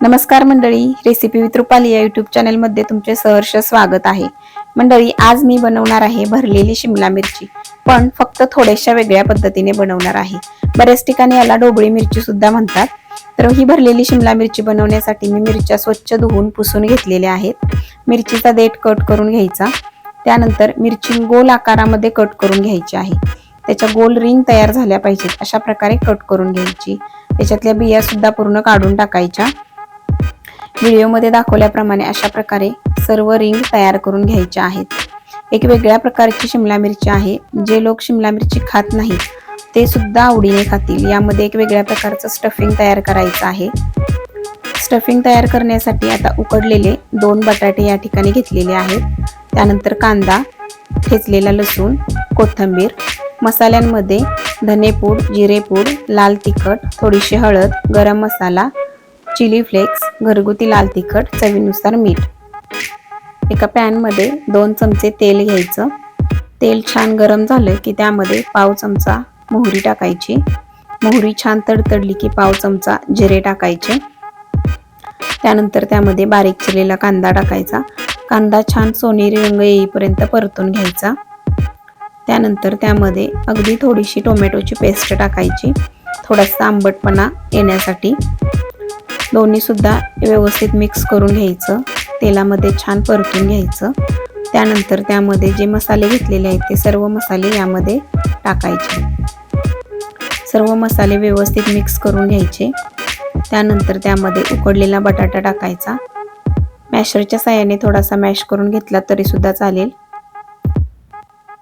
नमस्कार मंडळी recipe with Rupali या युट्यूब चॅनलमध्ये तुमचे सहर्ष स्वागत आहे. मंडळी आज मी बनवणार आहे भरलेली शिमला मिरची. पण फक्त थोड्याशा वेगळ्या पद्धतीने बनवणार आहे. बऱ्याच ठिकाणी याला डोबळी मिरची सुद्धा म्हणतात. तर ही भरलेली शिमला मिरची बनवण्यासाठी मी मिरच्या स्वच्छ धुवून पुसून घेतलेल्या आहेत. मिरचीचा देठ कट करून घ्यायचा. त्यानंतर मिरची गोल आकारामध्ये कट करून घ्यायची आहे. त्याच्या गोल रिंग तयार झाल्या पाहिजेत. अशा प्रकारे कट करून घ्यायची. त्याच्यातल्या बिया सुद्धा पूर्ण काढून टाकायच्या. व्हिडिओमध्ये दाखवल्याप्रमाणे अशा प्रकारे सर्व रिंग तयार करून घ्यायच्या आहेत. एक वेगळ्या प्रकारची शिमला मिरची आहे. जे लोक शिमला मिरची खात नाहीत ते सुद्धा आवडीने खातील. यामध्ये एक वेगळ्या प्रकारचं स्टफिंग तयार करायचं आहे. स्टफिंग तयार करण्यासाठी आता उकडलेले दोन बटाटे या ठिकाणी घेतलेले आहेत. त्यानंतर कांदा ठेचलेला लसूण कोथिंबीर मसाल्यांमध्ये धनेपूड जिरेपूड लाल तिखट थोडीशी हळद गरम मसाला चिली फ्लेक्स घरगुती लाल तिखट चवीनुसार मीठ. एका पॅनमध्ये दोन चमचे तेल घ्यायचं. तेल छान गरम झालं की त्यामध्ये पाव चमचा मोहरी टाकायची. मोहरी छान तडतडली की पाव चमचा जिरे टाकायचे. त्यानंतर त्यामध्ये बारीक चिरलेला कांदा टाकायचा. कांदा छान सोनेरी रंग येईपर्यंत परतून घ्यायचा. त्यानंतर त्यामध्ये अगदी थोडीशी टोमॅटोची पेस्ट टाकायची. थोडासा आंबटपणा येण्यासाठी. दोन्हीसुद्धा व्यवस्थित मिक्स करून घ्यायचं. तेलामध्ये छान परतून घ्यायचं. त्यानंतर त्यामध्ये जे मसाले घेतलेले आहेत ते सर्व मसाले यामध्ये टाकायचे. सर्व मसाले व्यवस्थित मिक्स करून घ्यायचे. त्यानंतर त्यामध्ये उकडलेला बटाटा टाकायचा. मॅशरच्या साह्याने थोडासा मॅश करून घेतला तरीसुद्धा चालेल.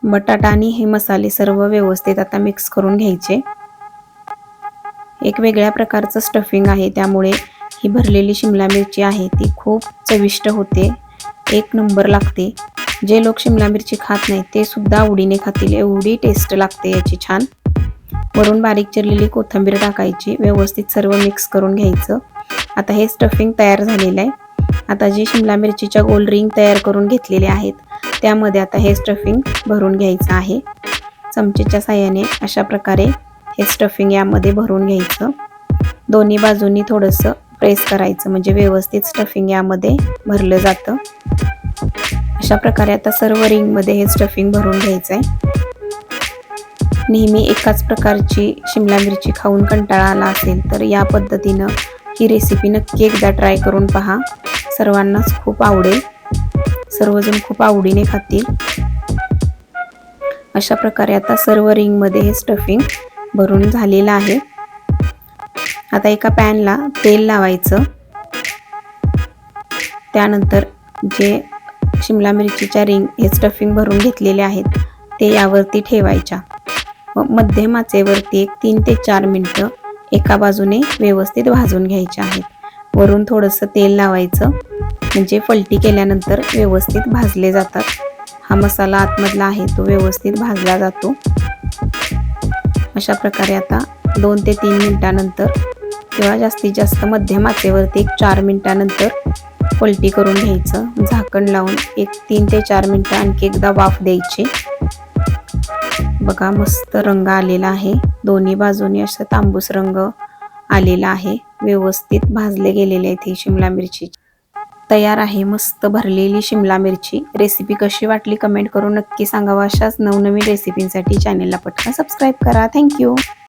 बटाटा आणि हे मसाले सर्व व्यवस्थित आता मिक्स करून घ्यायचे. एक वेगळ्या प्रकारचं स्टफिंग आहे त्यामुळे ही भरलेली शिमला मिरची आहे ती खूप चविष्ट होते. एक नंबर लागते. जे लोक शिमला मिरची खात नाही ते सुद्धा आवडीने खातील. एवढी टेस्ट लागते याची छान. वरून बारीक चिरलेली कोथिंबीर टाकायची व्यवस्थित सर्व मिक्स करून घ्यायचं. आता हे स्टफिंग तयार झालेलं आहे. आता जी शिमला मिरचीच्या गोल रिंग तयार करून घेतलेले आहेत त्यामध्ये आता हे स्टफिंग भरून घ्यायचं आहे. चमचेच्या साह्याने अशा प्रकारे हे स्टफिंग यामध्ये भरून घ्यायचं. दोन्ही बाजूंनी थोडंसं प्रेस करायचं. म्हणजे व्यवस्थित स्टफिंग यामध्ये भरलं जातं. अशा प्रकारे आता सर्व रिंगमध्ये हे स्टफिंग भरून घ्यायचं आहे नेहमी एकाच प्रकारची शिमला मिरची खाऊन कंटाळा आला असेल तर या पद्धतीनं ही रेसिपी नक्की एकदा ट्राय करून पहा. सर्वांनाच खूप आवडेल. सर्वजण खूप आवडीने खातील. अशा प्रकारे आता सर्व रिंगमध्ये हे स्टफिंग भरून झालेलं आहे. आता एका पॅनला तेल लावायचं. त्यानंतर जे शिमला मिरचीच्या रिंग हे स्टफिंग भरून घेतलेले आहेत ते यावरती ठेवायच्या. व मध्यम आचेवरती एक तीन ते चार मिनटं एका बाजूने व्यवस्थित भाजून घ्यायचे आहेत. वरून थोडंसं तेल लावायचं. म्हणजे पलटी केल्यानंतर व्यवस्थित भाजले जातात. हा मसाला आतमधला आहे तो व्यवस्थित भाजला जातो. अशा प्रकारे आता दोन ते तीन मिनटानंतर किंवा जास्तीत जास्त मध्यम आचेवरती एक चार मिनटानंतर पलटी करून घ्यायचं. झाकण लावून एक तीन ते चार मिनटं आणखी एकदा वाफ द्यायची. बघा मस्त रंग आलेला आहे. दोन्ही बाजूनी असं तांबूस रंग आलेला आहे. व्यवस्थित भाजले गेलेले आहेत ही शिमला मिरची. तयार आहे मस्त भरलेली शिमला मिरची. रेसिपी कशी वाटली कमेंट करून नक्की सांगावा. अशाच नवनवीन रेसिपींसाठी चॅनेलला पटकन सबस्क्राईब करा. थँक्यू